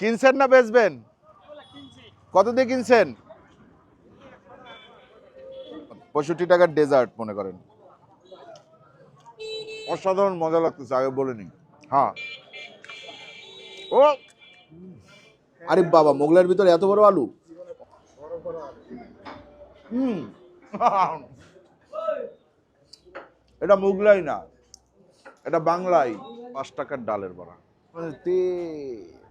কিনছেন না বেচবেন? কত দিয়ে কিনছেন? পঁয়ষট্টি টাকার ডেজার্ট মনে করেন। অসাধারণ মজা লাগতেছে, আগে বলে নি হ্যাঁ। ও! আরে বাবা মোগলের ভিতরে এত বড় আলু? হুম। এটা মুগলাই না, এটা বাংলাই, পাঁচ টাকার ডালের বড়া। মানে তে-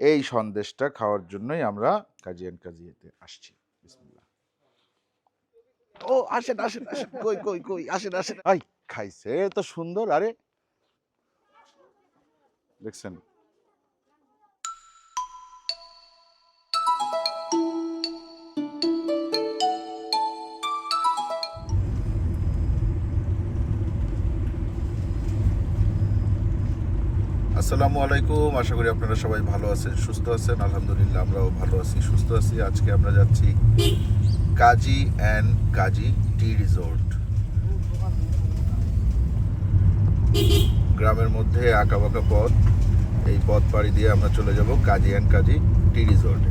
এই সন্দেশটা খাওয়ার জন্যই আমরা কাজিয়ান কাজিয়াতে আসছি। ও আসেন আসেন আসেন। কই কই কই? আসেন আসেন। আই খাইছে তো সুন্দর। আরে দেখছেন? আসসালামু আলাইকুম। আশা করি আপনারা সবাই ভালো আছেন, সুস্থ আছেন। আলহামদুলিল্লাহ, আমরাও ভালো আছি, সুস্থ আছি। আজকে আমরা যাচ্ছি কাজী অ্যান্ড কাজী টি রিসোর্ট। গ্রামের মধ্যে আঁকা বাঁকা পথ। এই পথ পাড়ি দিয়ে আমরা চলে যাব কাজী অ্যান্ড কাজী টি রিসোর্টে।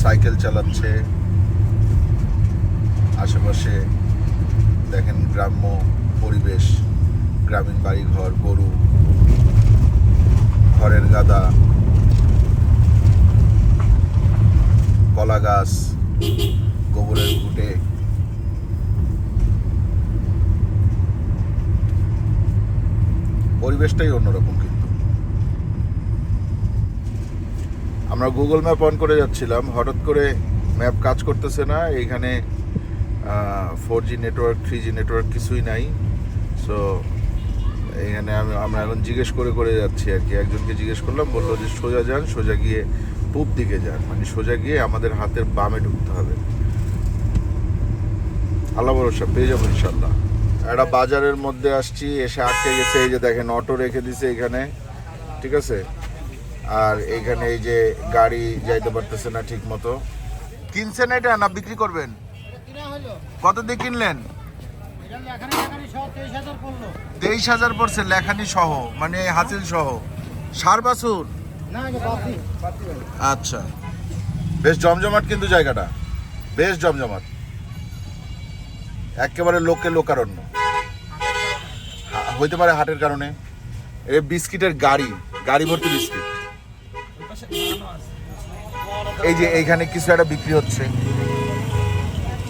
সাইকেল চালাচ্ছে। আশেপাশে দেখেন গ্রাম্য পরিবেশ, গ্রামীণ বাড়িঘর, গরু, ঘরের গাদা কলা গাছ গোবরের ঘুটে। পরিবেশটাই অন্যরকম কিন্তু আমরা গুগল ম্যাপ অন করে যাচ্ছিলাম। হঠাৎ করে ম্যাপ কাজ করতেছে না। এইখানে four G network three G network কিছুই নাই। সো এইখানে আমি, আমরা এখন জিজ্ঞেস করে করে যাচ্ছি আর কি। একজনকে জিজ্ঞেস করলাম, বলল যে সোজা যান, সোজা গিয়ে পূব দিকে যান। মানে সোজা গিয়ে আমাদের হাতের বামে ঢুকতে হবে। আল্লাহ ভরসা, পেয়ে যাব ইনশাল্লাহ একটা বাজারের মধ্যে আসছি, এসে আটকে গেছে। এই যে দেখেন, অটো রেখে দিছে এখানে। ঠিক আছে? আর এখানে এই যে গাড়ি যাইতে পারতেছে না ঠিক মতো কিনছেন এটা না বিক্রি করবেন? কত দিয়ে কিনলেন? তেইশ হাজার পড়ছে, লেখানি সহ মানে হাসিল সহ। সার বাছুর? আচ্ছা। বেশ জমজমাট কিন্তু জায়গাটা। বেশ জমজমাট। একেবারে লোকে লোকারণ্য। হইতে পারে হাটের কারণে। এ বিস্কিটের গাড়ি গাড়ি ভর্তি বিস্কিট। এই যে এইখানে কিছু একটা বিক্রি হচ্ছে।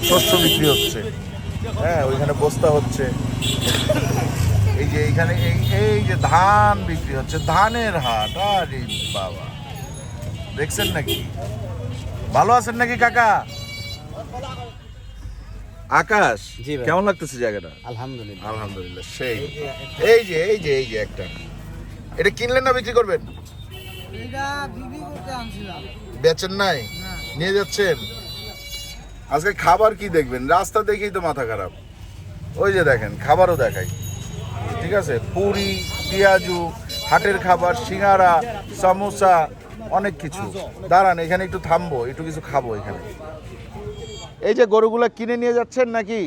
শস্য বিক্রি হচ্ছে। হ্যাঁ ওইখানে বস্তা হচ্ছে। এই যে এইখানে এই এই যে ধান বিক্রি হচ্ছে। ধানের হাট আরে বাবা। দেখছেন নাকি? ভালো আছেন নাকি কাকা? আকাশ জি কেমন লাগতেছে জায়গাটা? আলহামদুলিল্লাহ। আলহামদুলিল্লাহ সেই। এই যে এই যে এই যে একটা। এটা কিনলেন না বিক্রি করবেন? বেচেন নাই? নিয়ে যাচ্ছেন? আজকে খাবার কি দেখবেন? রাস্তা দেখেই তো মাথা খারাপ। ওই যে দেখেন খাবারও দেখাই। ঠিক আছে? পুরি পেঁয়াজু হাটের খাবার সিঙ্গারা সামোসা অনেক কিছু। দাঁড়ান এখানে একটু থামবো একটু কিছু খাব এখানে। এই যে গরুগুলা কিনে নিয়ে যাচ্ছেন নাকি?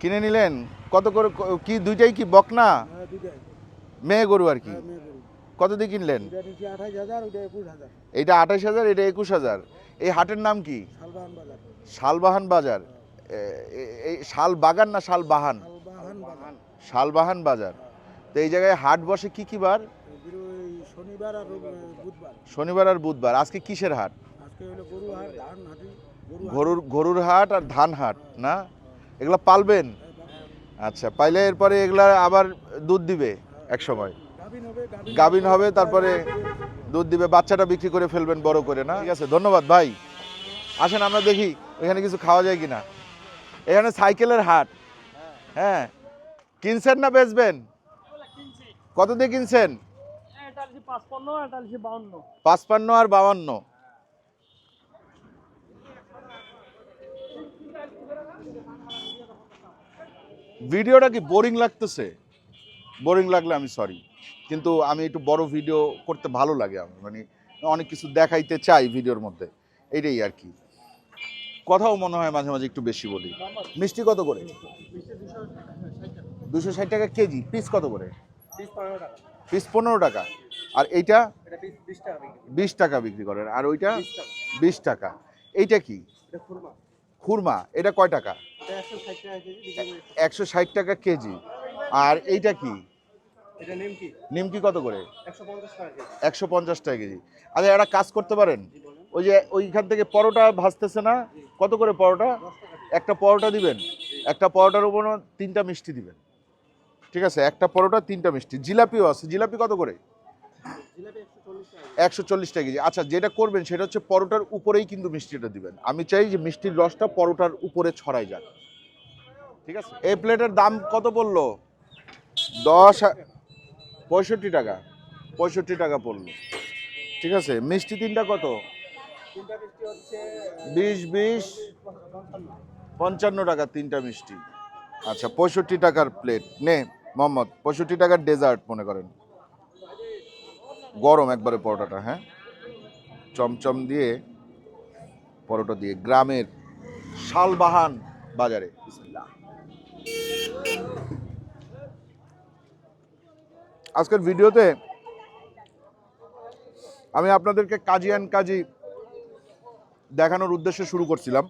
কিনে নিলেন? কত করে কি দুইটাই কি বকনা? মেয়ে গরু আর কি? কত দিয়ে কিনলেন? এটা আঠাশ হাজার এটা একুশ হাজার। এই হাটের নাম কি? শালবাহান বাজার। এই শাল বাগান না শাল বাহান শালবাহান বাজার। শালবাহান বাজার। তো এই জায়গায় হাট বসে কি কি বার? শনিবার আর বুধবার। শনিবার আর বুধবার। আজকে কিসের হাট। গরুর গরুর হাট আর ধান হাট না? এগুলা পালবেন? আচ্ছা পাইলে এরপরে এগুলা আবার দুধ দিবে এক সময় গাভিন হবে তারপরে দুধ দিবে বাচ্চাটা বিক্রি করে ফেলবেন বড় করে না? ঠিক আছে ধন্যবাদ ভাই। আসেন আমরা দেখি এখানে কিছু খাওয়া যায় কিনা। এখানে সাইকেলের হাট। হ্যাঁ। কিনছেন না বেচবেন? কত দিয়ে কিনছেন? পাঁচপান্ন আর বাউান্ন। ভিডিওটা কি বোরিং লাগতেছে? বোরিং লাগলে আমি সরি। কিন্তু আমি একটু বড় ভিডিও করতে ভালো লাগে আমার। মানে অনেক কিছু দেখাইতে চাই ভিডিওর মধ্যে। এইটাই আর কি। কথাও মনে হয় মাঝে মাঝে একটু বেশি বলি। মিষ্টি কত করে? দুশো ষাট টাকা কেজি। পিস কত করে? পিস পনেরো টাকা। আর এইটা? বিশ টাকা বিক্রি করেন। আর ওইটা? বিশ টাকা। এইটা কি? খুরমা। এটা কয় টাকা? একশো ষাট টাকা কেজি। আর এইটা কি? নিমকি কত করে? একশো পঞ্চাশ টাকা কেজি। আচ্ছা একটা কাজ করতে পারেন? ওই যে ওইখান থেকে পরোটা ভাজতেছে না? কত করে পরোটা? একটা পরোটা দিবেন? একটা পরোটার উপর তিনটা মিষ্টি দিবেন। ঠিক আছে একটা পরোটা তিনটা মিষ্টি। জিলাপিও আছে। জিলাপি কত করে? একশো চল্লিশ টাকা কেজি। আচ্ছা যেটা করবেন সেটা হচ্ছে পরোটার উপরেই কিন্তু মিষ্টিটা দিবেন। আমি চাই যে মিষ্টির রসটা পরোটার উপরে ছড়াই যাক। ঠিক আছে? এই প্লেটের দাম কত বলল দশ পঁয়ষট্টি টাকা পঁয়ষট্টি টাকা পড়ল। ঠিক আছে? মিষ্টি তিনটা কত? বিশ বিশ, পঞ্চান্ন টাকা তিনটা মিষ্টি। আচ্ছা পঁয়ষট্টি টাকার প্লেট নে, মোহাম্মদ, পঁয়ষট্টি টাকার ডেজার্ট মনে করেন। গরম একবারে পরোটাটা হ্যাঁ? চমচম দিয়ে পরোটা দিয়ে গ্রামের শালবাহান বাজারে। আজকের ভিডিওতে আমি আপনাদেরকে কাজী অ্যান্ড কাজী দেখানোর উদ্দেশ্যে শুরু করছিলাম।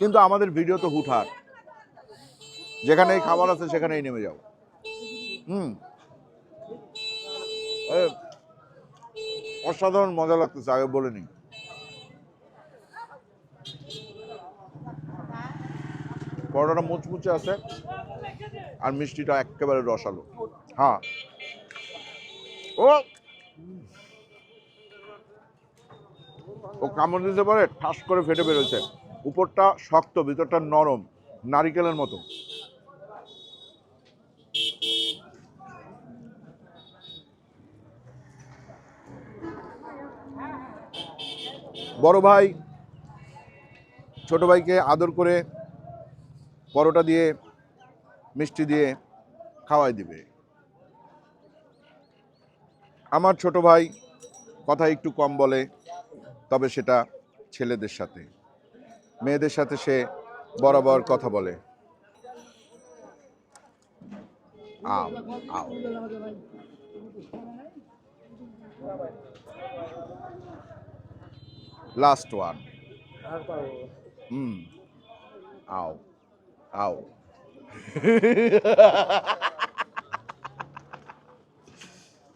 কিন্তু আমাদের ভিডিও তো হুটহাট। যেখানেই খাবার আছে সেখানেই নেমে যাও হুম। অসাধারণ মজা লাগতেছে, আগে বলে নি পরোটাটা মুচমুচে আছে। আর মিষ্টিটা একেবারে রসালো। হ্যাঁ। ও! ও কামড় দিতে পারে, ঠাস করে ফেটে বেরোচ্ছে। উপরটা শক্ত, ভিতরটা নরম, নারিকেলের মতো। বড় ভাই, ছোট ভাইকে আদর করে পরোটা দিয়ে মিষ্টি দিয়ে খাওয়াই দিবে। আমার ছোট ভাই কথা একটু কম বলে তবে সেটা ছেলেদের সাথে। মেয়েদের সাথে সে বরাবর কথা বলে। আও আও লাস্ট ওয়ান হুম। আও আও।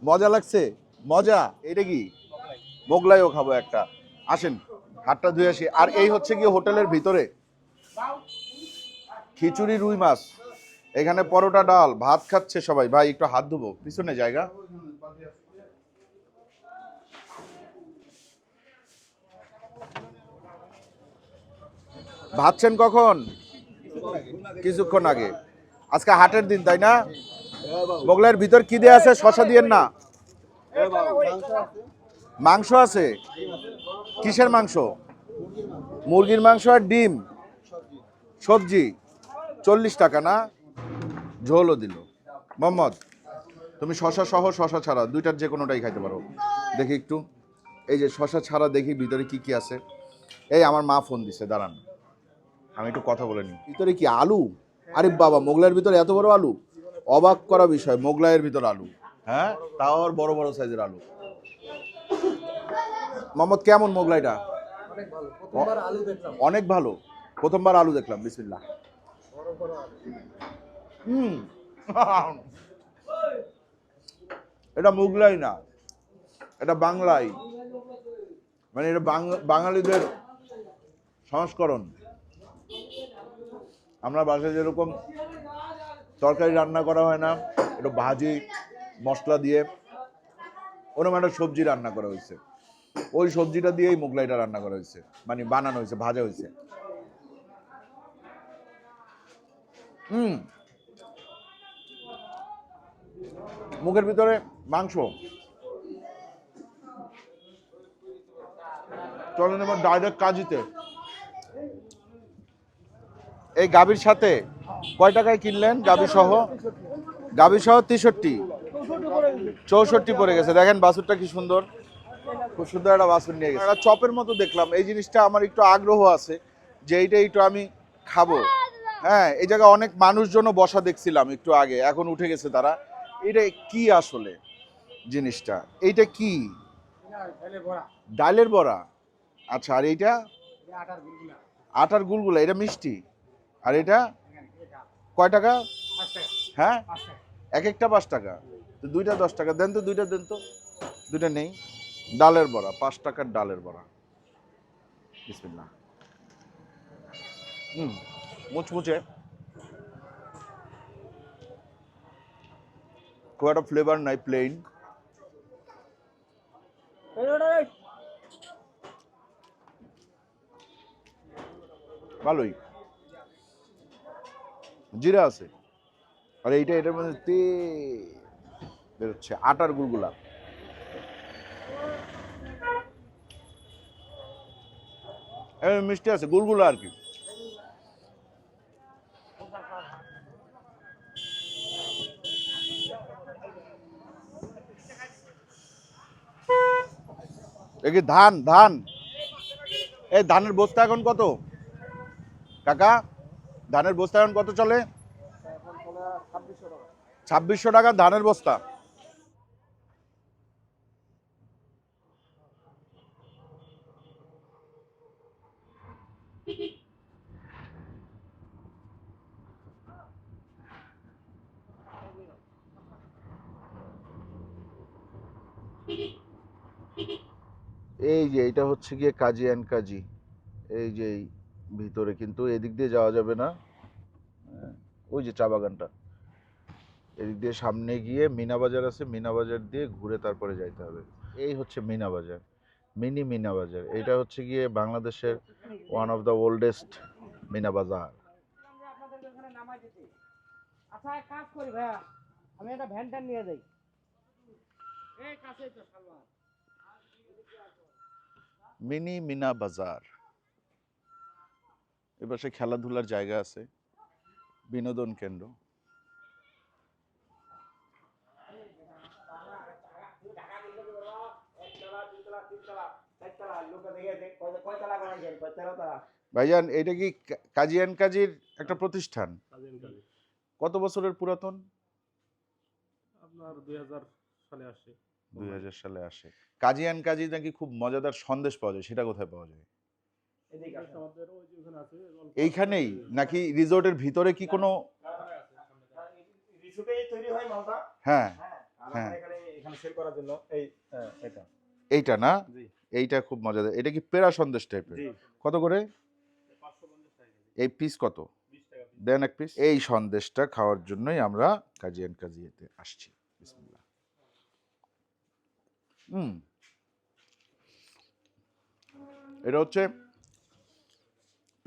মজা লাগছে? মজা। এটা কি? মোগলাইও খাব একটা। আসেন হাতটা ধুয়ে আসি। আর এই হচ্ছে কি হোটেলের ভিতরে। খিচুড়ি, রুই মাছ। এখানে পরোটা, ডাল, ভাত খাচ্ছে সবাই। ভাই, একটু হাত ধুবো। পিছনে জায়গা। ভাবছেন কখন? কিছুক্ষণ আগে। আজকে হাটের দিন, তাই না? মোগলাইয়ের ভিতর কি দিয়ে আছে? শশা দিয়েন না। মাংস আছে? কিসের মাংস? মুরগির মাংস আর ডিম। সবজি। চল্লিশ টাকা, না? ঝোলও দিল। মোহাম্মদ, তুমি শশা সহ শশা ছাড়া, দুইটার যে কোনোটাই খাইতে পারো। দেখি একটু। এই যে শশা ছাড়া দেখি ভিতরে কি কি আছে। এই আমার মা ফোন দিছে, দাঁড়ান। আমি একটু কথা বলে নিই। ভিতরে কি আলু? আরে বাবা, মোগলাইয়ের ভিতরে এত বড় আলু? অবাক করা বিষয়, মোগলাইয়ের ভিতর আলু। হ্যাঁ? তাও আর বড় বড় সাইজের আলু। মোহাম্মদ, কেমন মোগলাইটা? অনেক ভালো। প্রথমবার আলু দেখলাম, বিসমিল্লাহ। হুম। এটা মোগলাই না। এটা বাংলাই। মানে এটা বাঙালিদের সংস্করণ। আমরা বাসায় যেরকম তরকারি রান্না করা হয় না, একটু ভাজি, মশলা দিয়ে, ওরকম একটা সবজি রান্না করা হয়েছে। ওই সবজিটা দিয়েই মোগলাইটা রান্না করা হয়েছে মানে বানানো হয়েছে, ভাজা হয়েছে। হুম। মুখের ভিতরে মাংস। চলেন এবার ডাইরেক্ট কাজিতে এই গাভীর সাথে কয় টাকায় কিনলেন গাভী সহ গাভী সহ তেষট্টি। চৌষট্টি পড়ে গেছে। দেখেন বাছুরটা কি সুন্দর। খুব সুন্দর একটা বাছুর নিয়ে গেছে। একটা চপের মতো দেখলাম। এই জিনিসটা আমার একটু আগ্রহ আছে যে এইটা একটু আমি খাব। হ্যাঁ এই জায়গায় অনেক মানুষজনও বসা দেখছিলাম একটু আগে। এখন উঠে গেছে তারা। এটা কি আসলে জিনিসটা? এইটা কি? ডালের বড়া। আচ্ছা আর এইটা? আটার গুলগুলা, এটা মিষ্টি? আর এটা কয় টাকা? হ্যাঁ? এক একটা পাঁচ টাকা। তো দুইটা দশ টাকা। দেন তো দুইটা, দেন তো। দুইটা নেই। ডালের বড়া, পাঁচ টাকার ডালের বড়া। বিসমিল্লাহ। হুম, মুচমুচে। খুব একটা ফ্লেভার নাই প্লেন ভালোই। জিরা আছে। আর এইটা, এটার মধ্যে তে বেরোচ্ছে আটার গুলগুলা এই মিষ্টি আছে গুলগুলা আর কি ধান ধান? এই ধানের বস্তা এখন কত? কাকা? ধানের বস্তা এখন কত চলে? ছাব্বিশশো টাকা ধানের বস্তা। এই যে, এটা হচ্ছে গিয়ে কাজী অ্যান্ড কাজী। এই যে ভিতরে কিন্তু এদিক দিয়ে যাওয়া যাবে না। হ্যাঁ, ওই যে চা বাগানটা। এদিক দিয়ে সামনে গিয়ে মিনা বাজার আছে মিনা বাজার দিয়ে ঘুরে তারপরে যাইতে হবে। এই হচ্ছে মিনা বাজার মিনি মিনা বাজার। এটা হচ্ছে গিয়ে বাংলাদেশের one of the oldest Meena Bazaar. আচ্ছা এক কাজ করি ভাইয়া আমি একটা ভ্যান নিয়ে যাই। এই কাছেই তো মিনি মিনা বাজার। এবার সে খেলাধুলার জায়গা আছে। বিনোদন কেন্দ্র। ভাইজান এটা কি কা- কাজী কাজীর একটা প্রতিষ্ঠান? কত বছরের পুরাতন? আপনার দুই হাজার সালে দুই হাজার সালে আসে। কাজী অ্যান্ড কাজী নাকি খুব মজাদার সন্দেশ পাওয়া যায় সেটা কোথায় পাওয়া যায়? এইখানেই? নাকি রিসোর্টের ভিতরে কি কোনো হয় মালটা। হ্যাঁ হ্যাঁ। আমরা এখানে এখানে সেল করার জন্য এই এটা। এইটা না? এইটা খুব মজাদার। এটা কি পেড়া সন্দেশ টাইপের কত করে? এই পিস কত? দেন এক পিস এই সন্দেশটা খাওয়ার জন্যই আমরা কাজী অ্যান্ড কাজিয়াতে আসছি। বিসমিল্লাহ। হুম। এটা হচ্ছে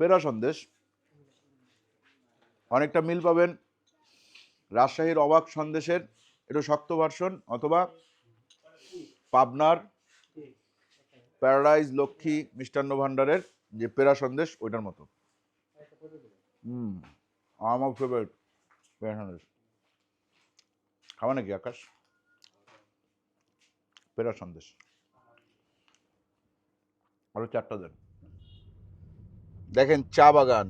পেড়া সন্দেশ অনেকটা মিল পাবেন রাজশাহীর অবাক সন্দেশের, একটু শক্ত ভার্সন অথবা পাবনার প্যারাডাইজ লক্ষ্মী মিষ্টান্ন ভাণ্ডারের যে পেরা সন্দেশ ওইটার মতো। হুম আমার ফেভারিট পেড়া সন্দেশ খাওয়া নাকি আকাশ? পেরা সন্দেশ আরও চারটা দেন। দেখেন চা বাগান,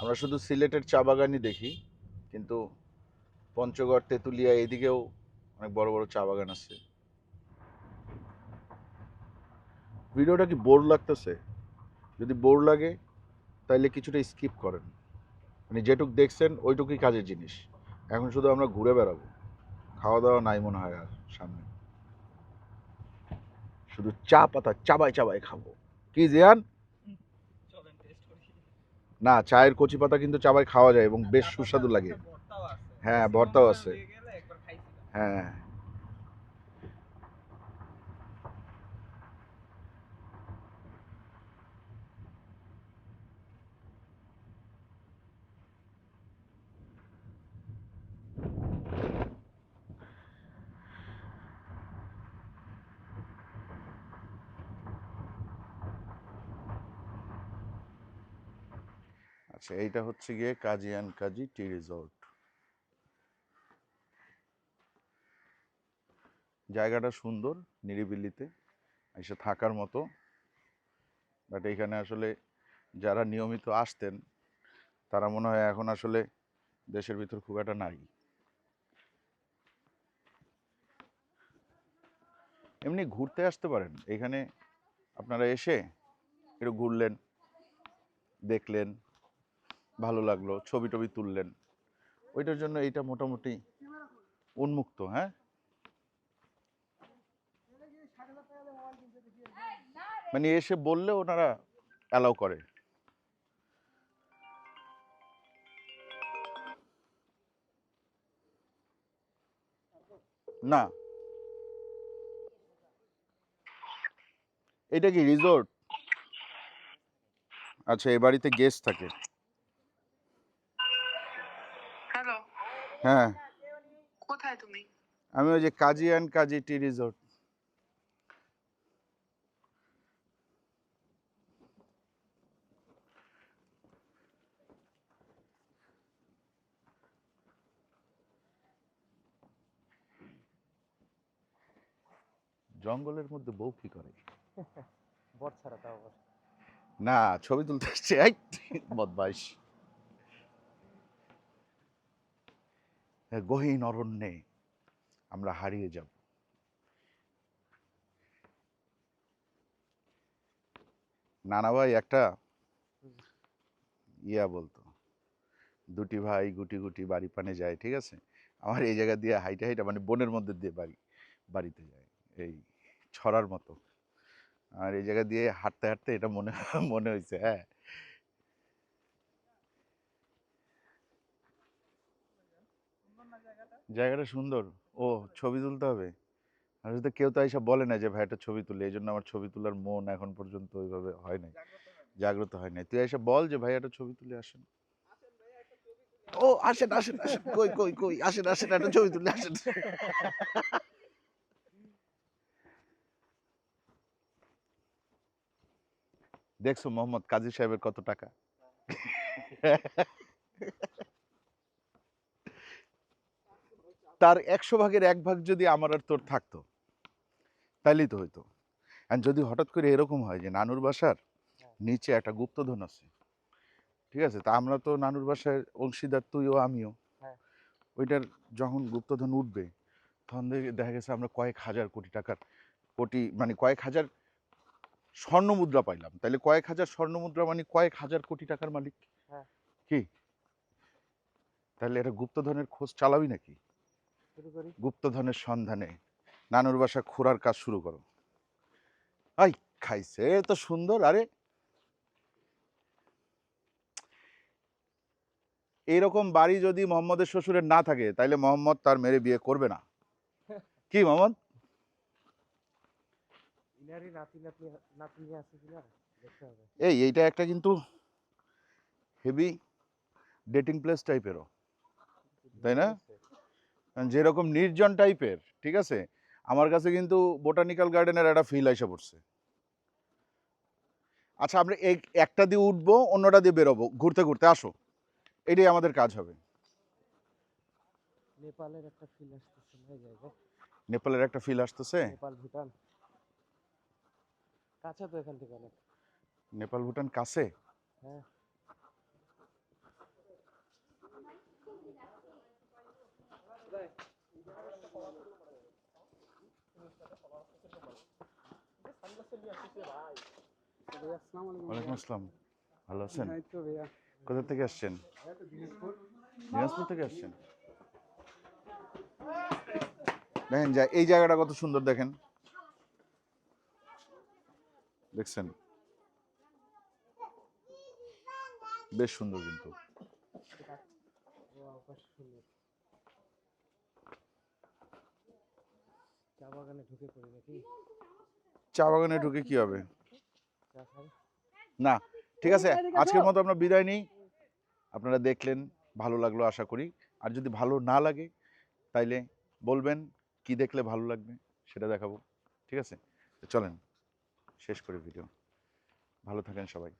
আমরা শুধু সিলেটের চা বাগানই দেখি, কিন্তু পঞ্চগড়, তেঁতুলিয়া এদিকেও অনেক বড় বড় চা বাগান আছে। ভিডিওটা কি বোর লাগতেছে? যদি বোর লাগে তাহলে কিছুটা স্কিপ করেন। মানে যেটুক দেখছেন, ওইটুকুই কাজের জিনিস। এখন শুধু আমরা ঘুরে বেড়াবো। খাওয়া দাওয়া নাই মনে হয় আর সামনে। শুধু চা পাতা চাবাই চাবাই খাব। কি জিয়ান? না চায়ের কচি পাতা কিন্তু চাবাই খাওয়া যায় এবং বেশ সুস্বাদু লাগে। হ্যাঁ ভর্তাও আছে। হ্যাঁ। আচ্ছা এইটা হচ্ছে গিয়ে কাজী অ্যান্ড কাজী টি রিসোর্ট। জায়গাটা সুন্দর, নিরিবিলিতে, এসে থাকার মতো। বাট এখানে আসলে যারা নিয়মিত আসতেন, তারা মনে হয় এখন আসলে দেশের ভিতর খুব একটা নাই। এমনি ঘুরতে আসতে পারেন। এখানে আপনারা এসে একটু ঘুরলেন, দেখলেন ভালো লাগল, ছবি টবি তুললেন। ওইটার জন্য এইটা মোটামুটি উন্মুক্ত হ্যাঁ? মানে এসে বললে ওনারা অ্যালাউ করে। না। এটা কি রিসোর্ট আচ্ছা এ বাড়িতে গেস্ট থাকে। হ্যাঁ। কোথায় তুমি? আমি ওই যে কাজী অ্যান্ড কাজী টি রিসোর্ট। জঙ্গলের মধ্যে বউ কি করে? বট ছাড়া তাও না ছবি তুলতে এসছে এই বদমাইশ। গহীন অরণ্যে আমরা হারিয়ে যাব। নানা ভাই একটা ইয়া বলতো, দুটি ভাই গুটি গুটি বাড়ি পানে যায়, ঠিক আছে? আমার এই জায়গা দিয়ে হাইটা হাইটা মানে বনের মধ্যে দিয়ে বাড়ি, বাড়িতে যায়, এই ছড়ার মতো। আর এই জায়গা দিয়ে হাঁটতে হাঁটতে এটা মনে মনে হয়েছে হ্যাঁ। জায়গাটা সুন্দর। ও, ছবি তুলতে হবে? তো কেউ তো এইসব বলে না যে, ভাই, একটা ছবি তুলে। এই জন্য আমার ছবি তোলার মন এখন পর্যন্ত ওইভাবে হয় নাই। জাগ্রত হয় নাই। তুই এসে বল যে, ভাই, একটা ছবি তুলে, আসেন। ও, আসেন আসেন আসেন। কই কই কই? আসেন আসেন, একটা ছবি তুলে, আসেন। দেখছ মোহাম্মদ কাজী সাহেবের কত টাকা? তার একশো ভাগের এক ভাগ যদি আমার আর তোর থাকতো তাইলেই তো হইতো। যদি হঠাৎ করে এরকম হয় যে নানুর বাসার নিচে একটা গুপ্তধন আছে ঠিক আছে? তা আমরা তো নানুর বাসায় অংশীদার তুইও আমিও। হ্যাঁ। ওইটার যখন গুপ্তধন উঠবে তখন দেখে- গেছে আমরা কয়েক হাজার কোটি টাকার কোটি মানে কয়েক হাজার স্বর্ণ মুদ্রা পাইলাম। তাহলে কয়েক হাজার স্বর্ণ মুদ্রা মানে কয়েক হাজার কোটি টাকার মালিক। হ্যাঁ। কি? তাহলে এটা গুপ্তধনের খোঁজ চালাবি নাকি? গুপ্তধনের সন্ধানে নানুর বাসা খোঁড়ার কাজ শুরু করো। আই খাইছে তো সুন্দর আরে। এইরকম বাড়ি যদি মোহাম্মদের শ্বশুরের না থাকে তাইলে মোহাম্মদ তার মেরে বিয়ে করবে না। কি মোহাম্মদ? এই এইটা একটা কিন্তু হেভি ডেটিং প্লেস টাইপেরও তাই না? যেরকম নির্জন টাইপের ঠিক আছে? আমার কাছে কিন্তু বোটানিক্যাল গার্ডেনের একটা ফিল এসে পড়ছে। আচ্ছা আমরা এই একটা দিয়ে উঠবো অন্যটা দিয়ে বেরোবো। ঘুরতে ঘুরতে আসো। এটাই আমাদের কাজ হবে। নেপালের একটা ফিল আসতেছে না এই জায়গায়? নেপালের একটা ফিল আসতেছে? নেপাল ভুটান। কাছে তো এখান থেকে অনেক। নেপাল ভুটান কাছে? হ্যাঁ। ওয়ালাইকুম আসসালাম। ভালো আছেন? এই তো ভাইয়া। কোথা থেকে আসছেন? দিনাজপুর থেকে আসছেন? দেখেন যা এই জায়গাটা কত সুন্দর দেখেন। দেখছেন? বেশ সুন্দর কিন্তু। চা বাগানে ঢুকে পড়ি নাকি? চা বাগানে ঢুকে কি হবে? না, ঠিক আছে, আজকের মতো আমরা বিদায় নেই। আপনারা দেখলেন, ভালো লাগল আশা করি। আর যদি ভালো না লাগে, তাইলে বলবেন, কি দেখলে ভালো লাগবে সেটা দেখাবো, ঠিক আছে? চলেন, শেষ করি ভিডিও ভালো থাকেন সবাই।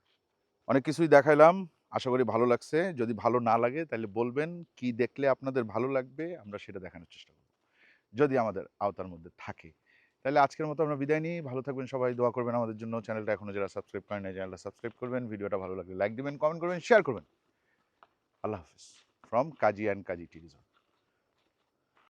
অনেক কিছুই দেখাইলাম, আশা করি ভালো লাগছে। যদি ভালো না লাগে তাহলে বলবেন, কি দেখলে আপনাদের ভালো লাগবে, আমরা সেটা দেখানোর চেষ্টা করব। যদি আমাদের আওতার মধ্যে থাকে তাহলে আজকের মতো আমরা বিদায় নিই। ভালো থাকবেন সবাই। দোয়া করবেন আমাদের জন্য। চ্যানেলটা এখনও যারা সাবস্ক্রাইব করেন না চ্যানেলটা সাবস্ক্রাইব করবেন। ভিডিওটা ভালো লাগলে লাইক দেবেন, কমেন্ট করবেন শেয়ার করবেন। আল্লাহ হাফিজ। From Kazi and Kazi tea resort